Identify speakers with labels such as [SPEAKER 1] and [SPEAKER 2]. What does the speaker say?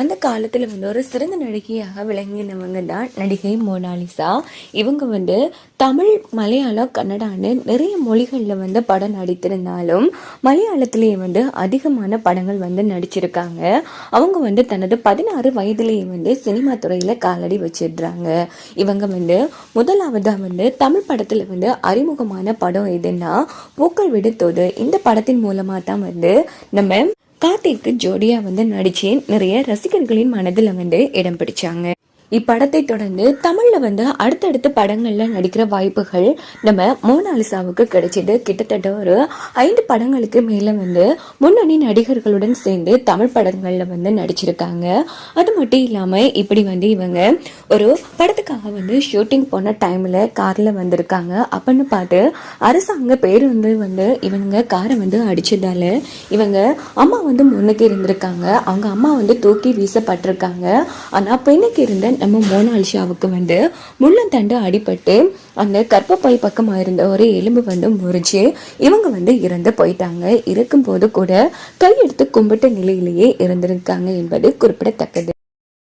[SPEAKER 1] அந்த காலத்தில் வந்து ஒரு சிறந்த நடிகையாக விளங்கினவங்க தான் நடிகை மோனாலிசா. இவங்க வந்து தமிழ் மலையாளம் கன்னடான்னு நிறைய மொழிகளில் வந்து படம் நடித்திருந்தாலும் மலையாளத்திலேயே வந்து அதிகமான படங்கள் வந்து நடிச்சிருக்காங்க. அவங்க வந்து தனது பதினாறு வயதிலேயே வந்து சினிமா துறையில் காலடி வச்சிடுறாங்க. இவங்க வந்து முதலாவதாக வந்து தமிழ் படத்தில் வந்து அறிமுகமான படம் எதுன்னா பூக்கள் விடுத்தோது. இந்த படத்தின் மூலமாக தான் வந்து நம்ம கார்த்திக்கு ஜோடியா வந்து நடிச்சேன். நிறைய ரசிகர்களின் மனதில் வந்து இடம் பிடிச்சாங்க. இப்படத்தை தொடர்ந்து தமிழில் வந்து அடுத்தடுத்த படங்களில் நடிக்கிற வாய்ப்புகள் நம்ம மோனாலிசாவுக்கு கிடைச்சது. கிட்டத்தட்ட ஒரு ஐந்து படங்களுக்கு மேலே வந்து முன்னணி நடிகர்களுடன் சேர்ந்து தமிழ் படங்களில் வந்து நடிச்சிருக்காங்க. அது மட்டும் இல்லாமல் இப்படி வந்து இவங்க ஒரு படத்துக்காக வந்து ஷூட்டிங் போன டைமில் காரில் வந்திருக்காங்க. அப்படின்னு பார்த்து அரசாங்க பேருந்து வந்து இவங்க காரை வந்து அடிச்சதால இவங்க அம்மா வந்து முன்னுக்கு இருந்திருக்காங்க. அவங்க அம்மா வந்து தூக்கி வீசப்பட்டிருக்காங்க. ஆனால் பெண்ணுக்கு இருந்த நம்ம மோனாலிஷாவுக்கு வந்து முள்ளந்தண்டு அடிபட்டு அந்த கற்பப்பாய் பக்கமாக இருந்த ஒரு எலும்பு வந்து முறிச்சு இவங்க வந்து இறந்து போயிட்டாங்க. இருக்கும்போது கூட கையெடுத்து கும்பிட்ட நிலையிலேயே இருந்திருக்காங்க என்பது குறிப்பிடத்தக்கது.